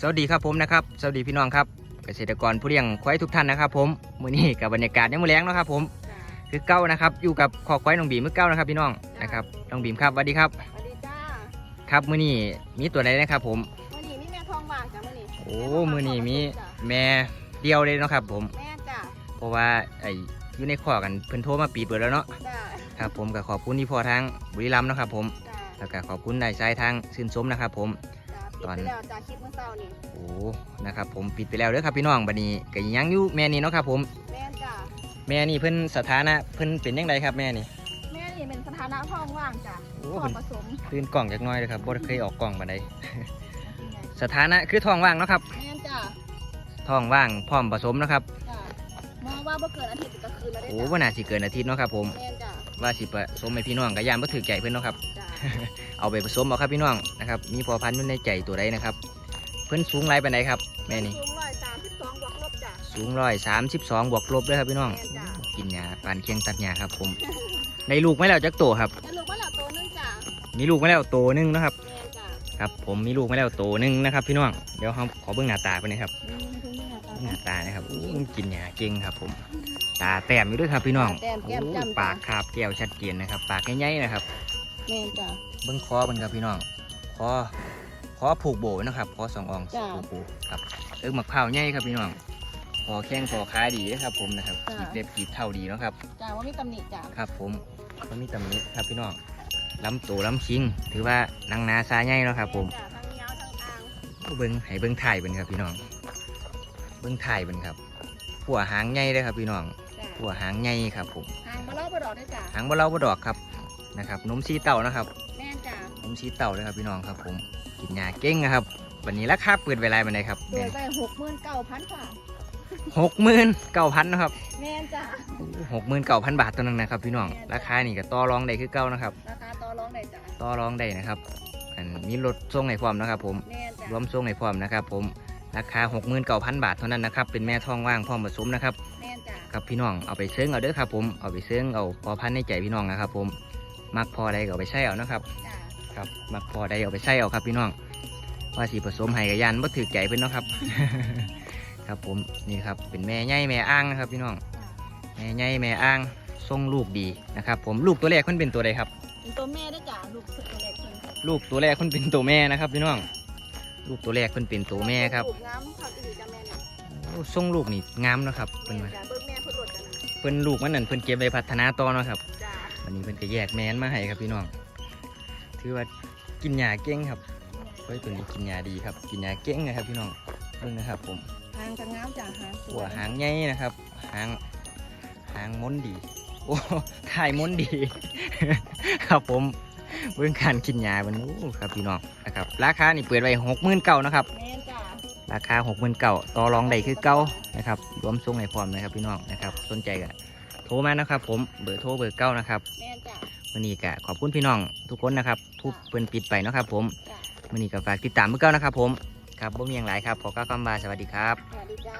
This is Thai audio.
สวัสดีครับผมนะครับสวัสดีพี่น้องครับเกษตรกรผู้เลี้ยงควายทุกท่านนะครับ ผมมื้อนี้กับบรรยากาศยังมื้อแรงเนาะครับ ผมคือเก้านะครับอยู่กับขอควายน้องบีมมือเก้านะครับ พี่น้องนะครับน้องบีมครับสวัสดีครับสวัสดีจ้าครับมื้อนี้มีตัวใดนะครับ ผมมื่อนี้มีแม่ทองว่างจ้ะมื่อนี้โอ้มื้อนี้มีแม่เดียวเลยเนาะครับ ผมแม่จ้ะเพราะว่าไอ้อยู่ในข้อกันเพิ่นโทรมาปีเปิดแล้วเนาะจ้าครับผมก็ขอบคุณที่พอทางบุรีรัมย์เนาะครับ ผมจ้าแล้วก็ขอบคุณนายชายทางชื่นชมนะครับ ผมจ้า ปิดไปแล้วจ้าคลิปเมื่อเช้านี่โอ้นะครับผมปิดไปแล้วเด้อครับพี่น้องบัดนี้ก็ยังอยู่แม่นี่เนาะครับผม แม่จ้าแม่นี่เพิ่นสถานะเพิ่นเป็นยังไงครับแม่นี่ แม่นี่เป็นสถานะทองว่างจ้ะโอ้พ่อเพิ่นผสมตื่นกล่องจักหน้อยเลยครับบ่ได้เคยออกกล่องบัดใดสถานะคือท้องว่างเนาะครับแม่จ้าท้องว่างพร้อมผสมเนาะครับจ้ามองว่าบ่เกินอาทิตย์ก็คืนแล้วได้โอ้จ้ะบ่น่าสิเกินอาทิตย์เนาะครับผม แม่จ้า ว่าสิผสมให้พี่น้องก็ย่านบ่ถือใจเพิ่นเนาะครับจ้าเอาไปผสมเอาครับพี่น้องนะครับ มีพอพันธุ์อยู่ในใจตัวใดนะครับ เพิ่นสูงไรปานใดครับแม่นี่สูงร้อยสามสิบสองบวกลบจ้ะสูงร้อยสามสิบสองบวกลบเลยครับพี่น้องแม่นจ้ะกินยาปานเคียงตัดยาครับผมในลูกไม่แล้วจักตัวครับแล้วลูกว่าเหล่าโตนึงจ้ะมีลูกไม่แล้วตัวหนึงนะครับแม่จ้า ครับผมมีลูกไม่แล้วตัวหนึงนะครับ พี่น้องเดี๋ยวเราขอเบิ่งหน้าตาไปหนะครับอืมถึงนี่ค่ะหน้าตานะครับอู้มันกินยาเก่งครับ ผม ตาแต้มอยู่ด้วยครับ พี่น้องแต้มแก้มโอ้จ้ำปากคาบแก้วชัดเจนนะครับ ปากใหญ่ๆนะครับแม่จ้าเบิ้งคอมันครับพี่น้องคอคอผูกโบนะครับคอสองอองจ้ะผูกโบครับเอิ้งมะพร้าวใหญ่ครับพี่น้องคอแข้งคอขาดีนะครับ ผมนะครับจ้ะกีบเล็บกีบเท่าดีเนาะครับจ้าว่ามีตำหนิจ้าครับ ผมก็มีตำหนิครับพี่น้อง ลำตัวลำชิง ถือว่านังนาซาใหญ่เนาะครับผมจ้าทั้งยาวทั้งอ่างเบิ้งให้เบิ้งถ่ายเป็นครับพี่น้อง เบิ้งถ่ายเป็นครับ หัวหางใหญ่เลยครับพี่น้อง จ้าหัวหางใหญ่ครับผม หางมาเล่าบ่ดอกด้วยจ้าหางบ่เล่าบ่ดอกครับนะครับนมสีเต่านะครับแม่จ้านมสีเต่าเลยครับพี่น้องครับ ผมกินยาเก่งนะครับ วันนี้ราคาเปิดเวลาเป็นไงครับโดยไปหกหมื่นเก้าพันค่ะ หกหมื่นเก้าพันนะครับแม่จ้าหกหมื่นเก้าพันบาทตัวนึงนะครับพี่น้อง ราคานี่ก็ต่อรองได้คือเก้านะครับ ราคาต่อรองได้จ้าต่อรองได้นะครับอันมีรถส่งให้พร้อมนะครับ ผมแม่จ้ารวมส่งให้พร้อมนะครับ ผมราคาหกหมื่นเก้าพันบาทเท่านั้นนะครับเป็นแม่ท้องว่างพร้อมผสมนะครับแม่จ้ากับพี่น้องเอาไปเซิงเอาเด้อครับผมเอาไปเซิงเอาพอพันในใจพี่น้องนะครับ ผมมักพอใดก็เอาไปใช้เอานะครับจ้าครับมักพอใดเอาไปใช้เอาครับพี่น้องว่าสีผสมให้กับยันบ่ถือใจเพิ่นเนาะครับ ครับผมนี่ครับเป็นแม่ใหญ่แม่อ้างนะครับพี่น้องแม่ใหญ่แม่อ้างทรงลูกดีนะครับผมลูกตัวแรกเพิ่นเป็นตัวใดครับ เป็นตัวแม่ด้วยจ้าลูกสุดตัวเล็กเพิ่นลูกตัวแรกเพิ่นเป็นตัวแม่นะครับพี่น้อง ลูกตัวแรกเพิ่นเป็นตัวแม่ครับลูกงามครับอีกจ้าแม่น่ะโอ้ทรงลูกนี่งามเนาะครับเพิ่นแม่ว่าจ้าเบิ่งแม่เพิ่นหลดกันนะเพิ่นลูกมันนั่นเพิ่นเก็บไปพัฒนาต่อเนาะครับจ้าวันนี้เพิ่นก็แยกแมนมาให้ครับพี่น้องถือว่ากินยาเก่งครับเฮ้ยตัวนี้กินยาดีครับ กินยาเก่งนะครับพี่น้องเบิ่งนะครับผม หางจะงามจ้าหางสหัววยหางใหญ่นะครับ หางหางม้นดี โอ้ถ่ายม้นดี ครับผมเบิ่งการกินยามันโอ้ครับพี่น้องนะครับ ราคานี่เปิดไว้หกหมื่นเก้านะครับแม่จ้าราคาหกหมื่นเก้าต่อรองได้คือเก้านะครับรวมส่งให้พร้อมนะครับพี่น้องนะครับสนใจก็โทรมานะครับ ผมเบอร์โทรเบอร์เก้านะครับแม่จ้าวันนี้ก็ขอบคุณพี่น้องทุกคนนะครับทุกเพิ่นปิดไปเนาะครับ ผมจ้าวันนี้ก็ฝากติดตามเมื่อเก้านะครับ ผม ครับบ่มีอย่างไรครับขอกล่าวคำว่าสวัสดีครับ สวัสดีจ้า